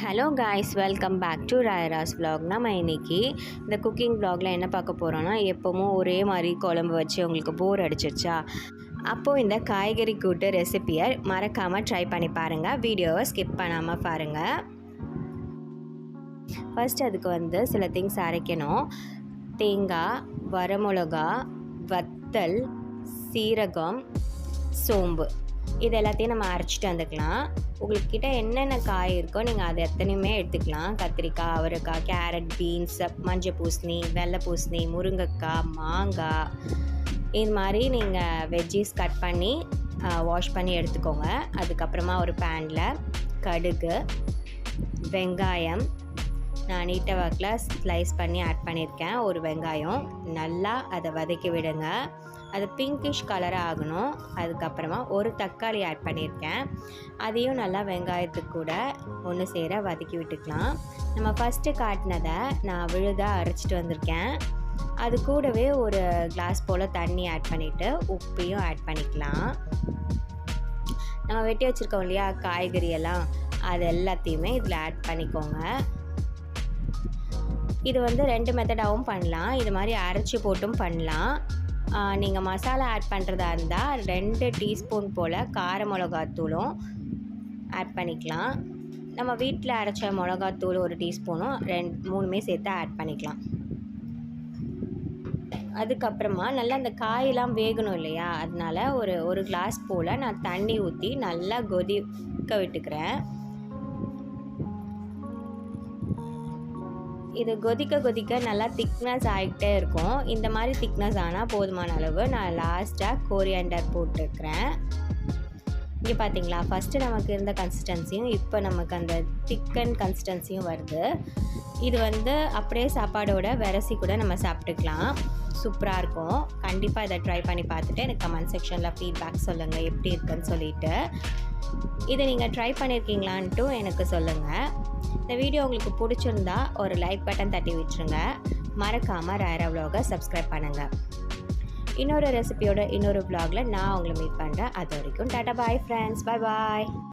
Hello guys welcome back to Rayaras vlog நம்ம இன்னைக்கு இந்த குக்கிங் வ்ளாகில் என்ன பார்க்க போகிறோன்னா எப்போவும் ஒரே மாதிரி குழம்பு வச்சு உங்களுக்கு போர் அடிச்சிருச்சா? அப்போது இந்த காய்கறி கூட்டு ரெசிபியை மறக்காமல் ட்ரை பண்ணி பாருங்கள் வீடியோவை ஸ்கிப் பண்ணாமல் பாருங்கள் ஃபஸ்ட் அதுக்கு வந்து சில திங்ஸ் அரைக்கணும். தேங்காய் வரமிளகா வத்தல் சீரகம் சோம்பு. இது எல்லாத்தையும் நம்ம அரைச்சிட்டு வந்துக்கலாம். உங்களுக்கு கிட்ட என்னென்ன காய் இருக்கோ நீங்கள் அது எத்தனையுமே எடுத்துக்கலாம். கத்திரிக்காய் அவரைக்காய் கேரட் பீன்ஸ் மஞ்சள் பூசணி வெள்ளை பூசணி முருங்கைக்காய் மாங்காய். இது மாதிரி நீங்கள் வெஜ்ஜீஸ் கட் பண்ணி வாஷ் பண்ணி எடுத்துக்கோங்க. அதுக்கப்புறமா ஒரு பேனில் கடுகு வெங்காயம் நான் நீட்ட வாக்கில் ஸ்லைஸ் பண்ணி ஆட் பண்ணியிருக்கேன். ஒரு வெங்காயம் நல்லா அதை வதக்கி விடுங்க. அது பிங்கிஷ் கலராக ஆகணும். அதுக்கப்புறமா ஒரு தக்காளி ஆட் பண்ணியிருக்கேன். அதையும் நல்லா வெங்காயத்துக்கு கூட ஒன்று சேர வதக்கி விட்டுக்கலாம். நம்ம ஃபஸ்ட்டு காட்டினதை நான் விழுதாக அரைச்சிட்டு வந்திருக்கேன். அது கூடவே ஒரு கிளாஸ் போல் தண்ணி ஆட் பண்ணிவிட்டு உப்பையும் ஆட் பண்ணிக்கலாம். நம்ம வெட்டி வச்சுருக்கோம் இல்லையா? காய்கறி எல்லாம் அது எல்லாத்தையுமே இதில் ஆட் பண்ணிக்கோங்க. இது வந்து ரெண்டு மெத்தடாகவும் பண்ணலாம். இது மாதிரி அரைச்சி போட்டும் பண்ணலாம். நீங்கள் மசாலா ஆட் பண்ணுறதா இருந்தால் ரெண்டு டீஸ்பூன் போல் கார மிளகாத்தூளும் ஆட் பண்ணிக்கலாம். நம்ம வீட்டில் அரைச்ச மிளகாத்தூள் ஒரு டீஸ்பூனும் ரெண்டு மூணுமே சேர்த்து ஆட் பண்ணிக்கலாம். அதுக்கப்புறமா நல்லா அந்த காயெல்லாம் வேகணும் இல்லையா? அதனால ஒரு ஒரு கிளாஸ் போல் நான் தண்ணி ஊற்றி நல்லா கொதிக்க விட்டுக்கிறேன். இது கொதிக்க கொதிக்க நல்லா திக்னஸ் ஆகிட்டே இருக்கும். இந்த மாதிரி திக்னஸ் ஆனால் போதுமான அளவு நான் லாஸ்ட்டாக கோரியாண்டர் போட்டிருக்கிறேன். இங்கே பார்த்தீங்களா ஃபஸ்ட்டு நமக்கு இருந்த கன்சிஸ்டன்சியும் இப்போ நமக்கு அந்த திக்கன் கன்சிஸ்டன்சியும் வருது. இது வந்து அப்படியே சாப்பாடோட விரசி கூட நம்ம சாப்பிட்டுக்கலாம். சூப்பராக இருக்கும். கண்டிப்பாக இதை ட்ரை பண்ணி பார்த்துட்டு எனக்கு கமெண்ட் செக்ஷனில் ஃபீட்பேக் சொல்லுங்கள் எப்படி இருக்குன்னு சொல்லிட்டு. இதை நீங்கள் ட்ரை பண்ணியிருக்கீங்களான்ட்டு எனக்கு சொல்லுங்கள் இந்த வீடியோ உங்களுக்கு பிடிச்சிருந்தா ஒரு லைக் பட்டன் தட்டி விட்டுருங்க. மறக்காமல் ரேரா விலாகை சப்ஸ்கிரைப் பண்ணுங்கள் இன்னொரு ரெசிபியோட இன்னொரு vlog-ல நான் உங்களை மீட் பண்ணுறேன் அது வரைக்கும் டாட்டா பாய் ஃப்ரெண்ட்ஸ் பாய் பாய்